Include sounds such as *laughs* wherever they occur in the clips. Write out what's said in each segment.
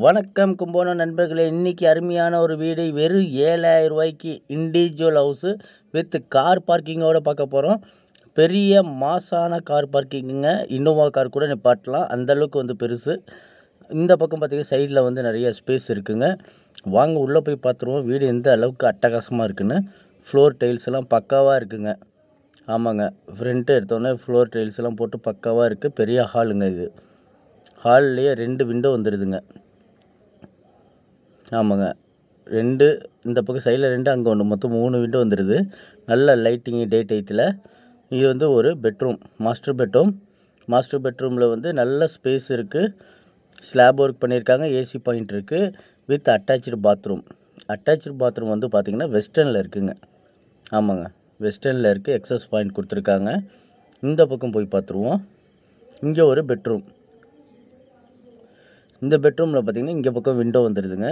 வணக்கம் கும்போணம் நண்பர்களே. இன்றைக்கி அருமையான ஒரு வீடு. வெறும் ஏழாயிரம் ரூபாய்க்கு இண்டிவிஜுவல் ஹவுஸு வித் கார் பார்க்கிங்கோட பார்க்க போகிறோம் பெரிய மாசான கார் பார்க்கிங்குங்க. இன்னோவா கார் கூட நிப்பாட்டலாம். அந்தளவுக்கு வந்து பெருசு. இந்த பக்கம் பார்த்திங்கன்னா சைடில் வந்து நிறைய ஸ்பேஸ் இருக்குங்க. வாங்க உள்ளே போய் பார்த்துருவோம் வீடு எந்த அளவுக்கு அட்டகாசமாக இருக்குன்னு. ஃப்ளோர் டைல்ஸ் எல்லாம் பக்காவாக இருக்குங்க. ஆமாங்க. ஃப்ரண்ட்டு எடுத்தோடனே ஃப்ளோர் டைல்ஸ் எல்லாம் போட்டு பக்காவாக இருக்குது பெரிய ஹாலுங்க இது. ஹால்லேயே ரெண்டு விண்டோ வந்துடுதுங்க ஆமாங்க. ரெண்டு இந்த பக்கம் சைடில் ரெண்டு அங்கே ஒன்று மொத்தம் மூணு விண்டோ வந்துடுது நல்ல லைட்டிங்கு டே டைத்தில் இது வந்து ஒரு பெட்ரூம் மாஸ்டர் பெட்ரூம் மாஸ்டர் பெட்ரூமில் வந்து நல்ல ஸ்பேஸ் இருக்குது ஸ்லாப் ஒர்க் பண்ணியிருக்காங்க ஏசி பாயிண்ட் இருக்குது with attach bathroom attach bathroom வந்து பார்த்திங்கன்னா வெஸ்டர்னில் இருக்குங்க. ஆமாங்க. வெஸ்டர்னில் இருக்குது எக்ஸஸ் பாயிண்ட் கொடுத்துருக்காங்க. இந்த பக்கம் போய் பார்த்துருவோம் இங்கே ஒரு பெட்ரூம் இந்த பெட்ரூமில் பார்த்தீங்கன்னா இங்கே பக்கம் விண்டோ வந்துடுதுங்க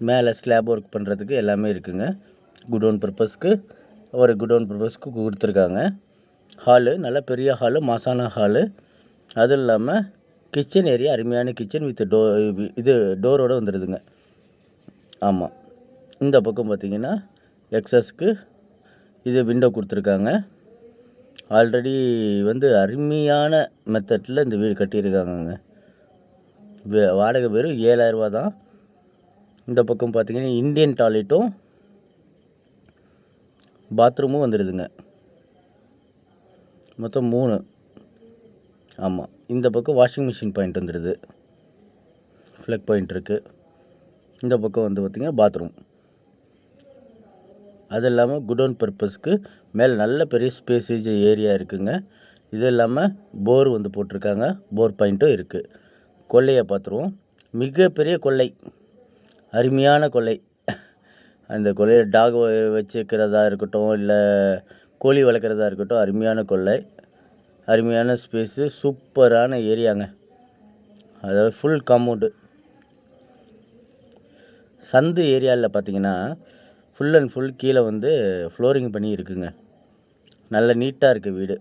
மேலே ஸ்லாப் ஒர்க் பண்ணுறதுக்கு எல்லாமே இருக்குங்க. குடோன் பர்பஸ்க்கு ஒரு குடோன் பர்பஸ்க்கு கொடுத்துருக்காங்க. ஹாலு நல்ல பெரிய ஹாலு மாசான ஹாலு அதுவும் இல்லாமல் கிச்சன் ஏரியா அருமையான கிச்சன் வித் டோ இது டோரோடு வந்துடுதுங்க ஆமாம் இந்த பக்கம் பார்த்தீங்கன்னா எக்ஸஸ்க்கு இது விண்டோ கொடுத்துருக்காங்க. ஆல்ரெடி வந்து அருமையான மெத்தடில் இந்த வீடு கட்டியிருக்காங்கங்க. வாடகை வெறும் ஏழாயிரரூபா தான். இந்த பக்கம் பார்த்திங்கன்னா இந்தியன் டாய்லெட்டும் பாத்ரூமும் வந்துடுதுங்க மொத்தம் மூணு. ஆமாம் இந்த பக்கம் வாஷிங் மிஷின் பாயிண்ட் வந்துடுது ஃப்ளக் பாயிண்ட் இருக்குது இந்த பக்கம் வந்து பார்த்திங்கன்னா பாத்ரூம். அது இல்லாமல் குடோன் பர்பஸ்க்கு மேலே நல்ல பெரிய ஸ்பேசேஜ் ஏரியா இருக்குங்க. இது இல்லாமல் போர் வந்து போட்டிருக்காங்க. போர் பாயிண்ட்டும் இருக்குது கொள்ளையை பார்த்துருவோம். மிகப்பெரிய கொல்லை அருமையான கொள்ளை. அந்த கொள்ளையை டாக் வச்சுக்கிறதா இருக்கட்டும் இல்லை கோழி வளர்க்குறதா இருக்கட்டும் அருமையான கொல்லை அருமையான ஸ்பேஸு சூப்பரான ஏரியாங்க. அதாவது ஃபுல் காம்பவுண்டு சந்து ஏரியாவில் பார்த்தீங்கன்னா ஃபுல் அண்ட் ஃபுல் கீழே வந்து ஃப்ளோரிங் பண்ணி இருக்குங்க. நல்ல நீட்டாக இருக்குது வீடு.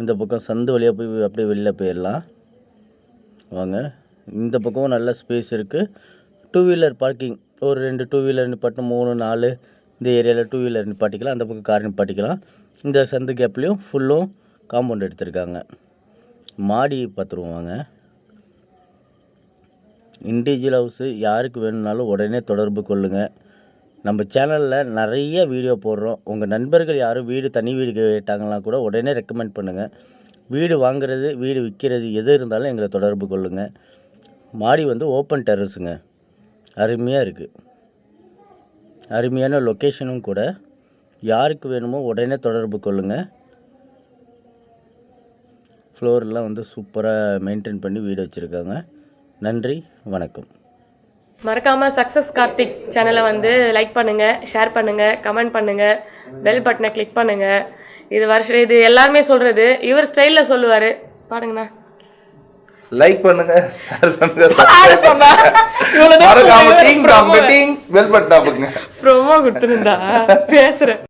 இந்த பக்கம் சந்து வழியாக போய் அப்படியே வெளில போயிடலாம். வாங்க. இந்த பக்கமும் நல்ல ஸ்பேஸ் இருக்குது டூ வீலர் பார்க்கிங் ஒரு ரெண்டு டூ வீலர் நிப்பாட்டணும் மூணு நாலு இந்த ஏரியாவில் டூ வீலர் நிப்பாட்டிக்கலாம். அந்த பக்கம் கார் நிப்பாட்டிக்கலாம். இந்த சந்து கேப்லேயும் ஃபுல்லும் காம்பவுண்ட் எடுத்திருக்காங்க. மாடி பார்த்துருவோம் வாங்க. இண்டிவிஜுவல் ஹவுஸு யாருக்கு வேணும்னாலும் உடனே தொடர்பு கொள்ளுங்கள் நம்ம சேனலில் நிறைய வீடியோ போடுறோம். உங்கள் நண்பர்கள் யாரும் வீடு தனி வீடு கேட்டாங்கன்னா கூட உடனே ரெக்கமெண்ட் பண்ணுங்கள் வீடு வாங்குறது வீடு விற்கிறது எது இருந்தாலும் எங்களை தொடர்பு கொள்ளுங்கள் மாடி வந்து ஓப்பன் டெரஸுங்க அருமையாக இருக்குது அருமையான லொக்கேஷனும் கூட. யாருக்கு வேணுமோ உடனே தொடர்பு கொள்ளுங்கள் ஃப்ளோர்லாம் வந்து சூப்பராக மெயின்டைன் பண்ணி வீடு வச்சுருக்காங்க. நன்றி வணக்கம். மறக்காமல் சக்ஸஸ் கார்த்திக் சேனலை வந்து லைக் பண்ணுங்கள் ஷேர் பண்ணுங்கள் கமெண்ட் பண்ணுங்கள் பெல் பட்டனை கிளிக் பண்ணுங்கள் இது வருஷம் இது எல்லாருமே சொல்றது. இவர் ஸ்டைல்ல சொல்லுவாரு. பாடுங்கண்ணா. லைக் பண்ணுங்க ஷேர் பண்ணுங்க *laughs* மறக்காம டாம் ப்ரோமோ கொடுத்துருந்தா. பேசுறேன்.